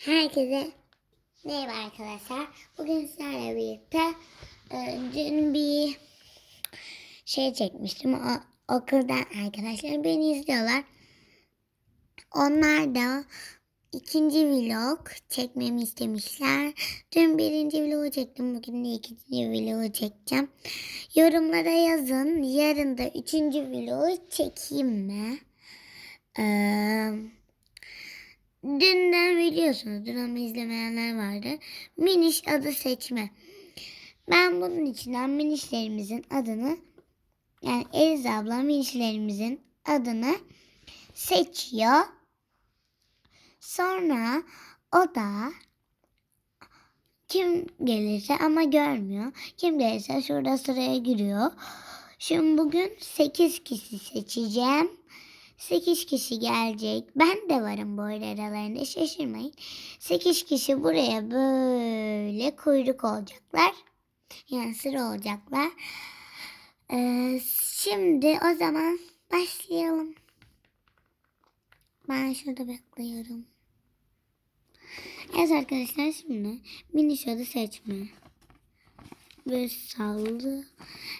Herkese merhaba arkadaşlar. Bugün sizlerle birlikte e, dün bir şey çekmiştim. O, okuldan arkadaşlar beni izliyorlar. Onlar da ikinci vlog çekmemi istemişler. Dün birinci vlogu çektim. Bugün de ikinci vlogu çekeceğim. Yorumlara yazın. Yarın da üçüncü vlogu çekeyim mi? Eee... Dünden biliyorsunuz. Dün ama izlemeyenler vardı. Miniş adı seçme. Ben bunun içinden minişlerimizin adını yani Eliz abla minişlerimizin adını seçiyor. Sonra o da kim gelirse ama görmüyor. Kim gelirse şurada sıraya giriyor. Şimdi bugün 8 kişi seçeceğim. 8 kişi gelecek. Ben de varım bu aralarında şaşırmayın. 8 kişi buraya böyle kuyruk olacaklar. Yani sıra olacaklar. Ee, şimdi o zaman başlayalım. Ben şurada bekliyorum. Evet arkadaşlar şimdi mini şodu seçme. Böyle sallı.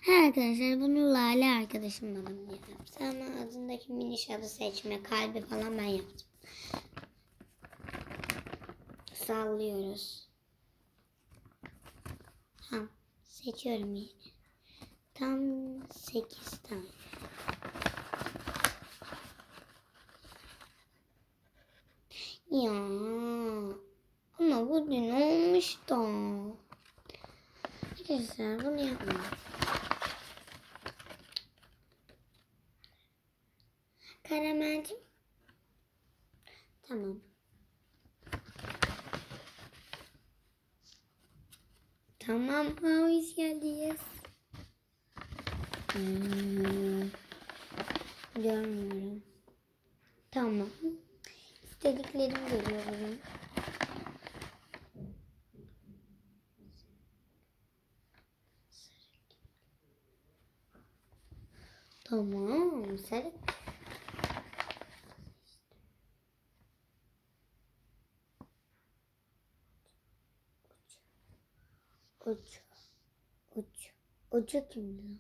Ha arkadaşlar bunu Lale arkadaşım bana diyorum. Sana adındaki mini şadı seçme kalbi falan ben yaptım. Sallıyoruz. Tamam. Seçiyorum yine. Tam 8 tane. Ya ama bu dün olmuştu. Arkadaşlar bunu yapmayalım. Karamelcim. Tamam. Tamam. Hoş geldiniz. Hmm. Görmüyorum. Tamam. İstediklerim geliyor. Tamam. Sarı. Uç. Uç. Ucu kimdi?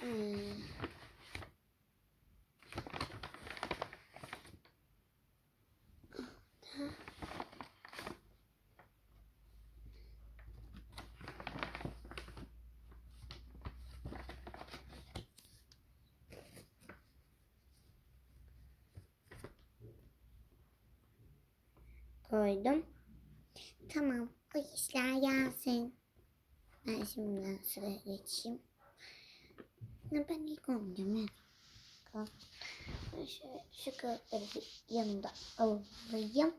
Hmm. Koydum. Tamam. O işler gelsin. Ben şimdi sıraya geçeyim. Ne ben ilk olmayacağım ya. Şu kağıtları yanımda alayım.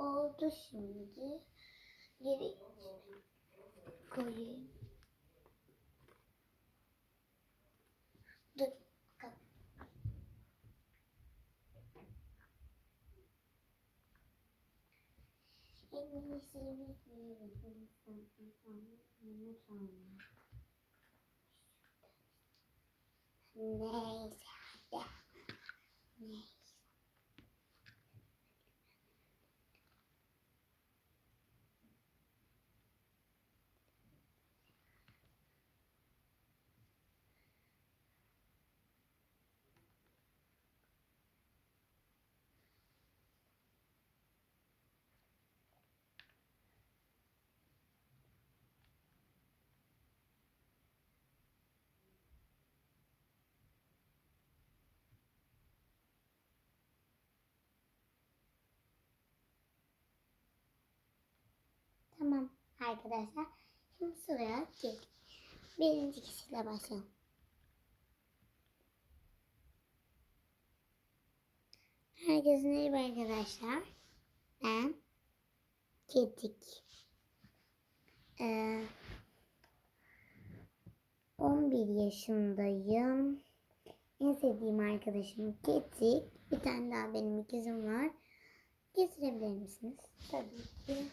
oldu şimdi. Geri koyayım. Dur. Kap. En? Arkadaşlar. Şimdi sıraya gel. Birinci kişiyle başlayalım. Herkese merhaba arkadaşlar. Ben Ketik. Ee, 11 yaşındayım. En sevdiğim arkadaşım Ketik. Bir tane daha benim ikizim var. Getirebilir misiniz? Tabii ki.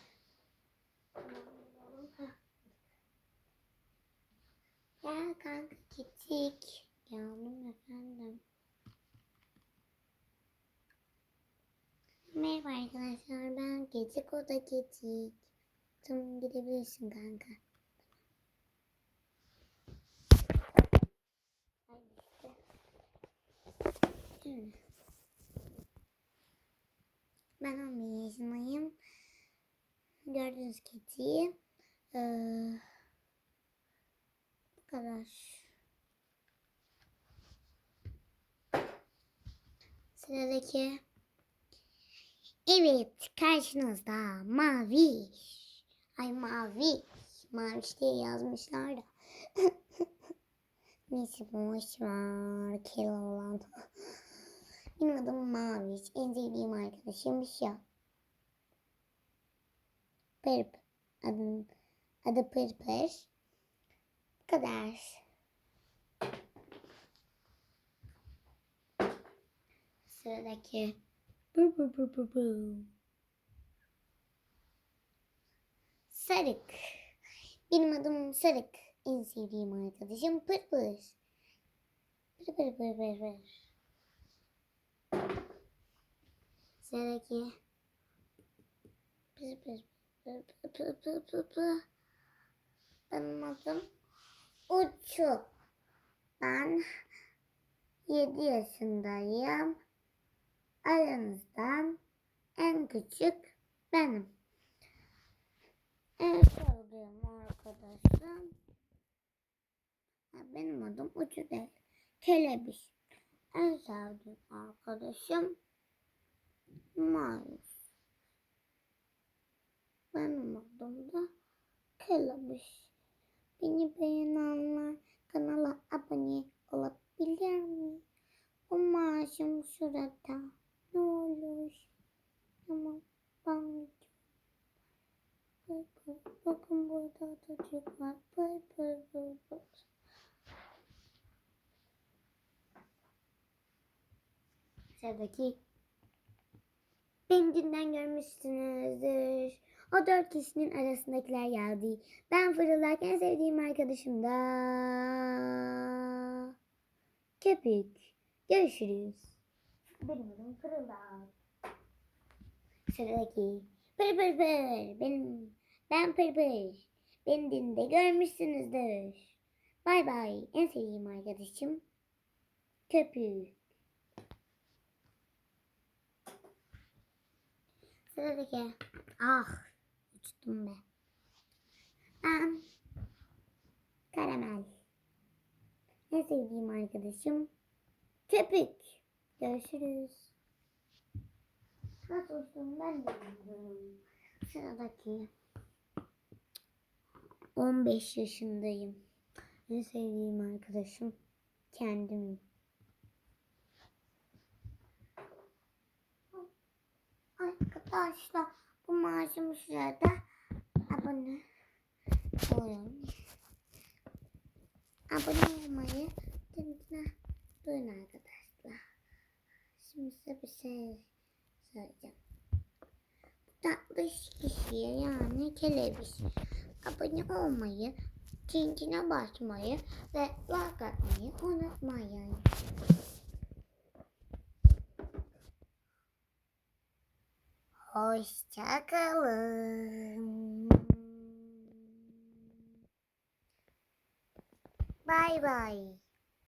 Gel kanka Ketik. Geldim efendim. Merhaba arkadaşlar ben Ketik o da Ketik. Tamam gidebilirsin kanka. Ben 11 yaşındayım. Gördüğünüz Ketik'i. Ee, kadar. Sıradaki Evet, karşınızda mavi. Ay mavi. Maviş diye yazmışlar da. Neyse boş ver. Kel olan. Benim adım Maviş. En sevdiğim arkadaşım şu. Pırp. Adın, adı Pırpır. Bu kadar. Sıradaki Bu bu bu bu bu. Sarık. Benim adım Sarık. En sevdiğim arkadaşım Pırpır. Pır pır pır pır pır. Sıradaki. Pır pır pır pır pır pır pır pır. Benim adım Uçu. Ben 7 yaşındayım. Aranızdan en küçük benim. En sevdiğim arkadaşım benim adım Ucu değil. Kelebiş. En sevdiğim arkadaşım Marius. Benim adım da Kelebiş. Beni beğenenler kanala abone olabilir mi? Bu maaşım şurada. Ne olur. Tamam. Ben. Pır pır. Bakın burada Atatürk var. Pır pır pır pır. Sıradaki Beni dünden görmüşsünüzdür. O dört kişinin arasındakiler geldi. Ben fırıldarken sevdiğim arkadaşım da köpük. Görüşürüz. Benim adım Fırıldar. Sıradaki pır pır pır. Benim, ben pır pır. Beni dinde görmüşsünüzdür. Bay bay. En sevdiğim arkadaşım köpük. Sıradaki. Ah. Be. Ben. Karamel. En sevdiğim arkadaşım. Köpük. Görüşürüz. Nasıl uçtum ben de. Sıradaki. 15 yaşındayım. En sevdiğim arkadaşım. Kendim. Arkadaşlar bu maaşım şurada abone olun. Abone olmayı kendine duyun arkadaşlar. Şimdi size bir şey söyleyeceğim. Bu tatlış kişiye yani kelebiş. Abone olmayı, zincine basmayı ve like atmayı unutmayın. Hoşçakalın. Bay bay.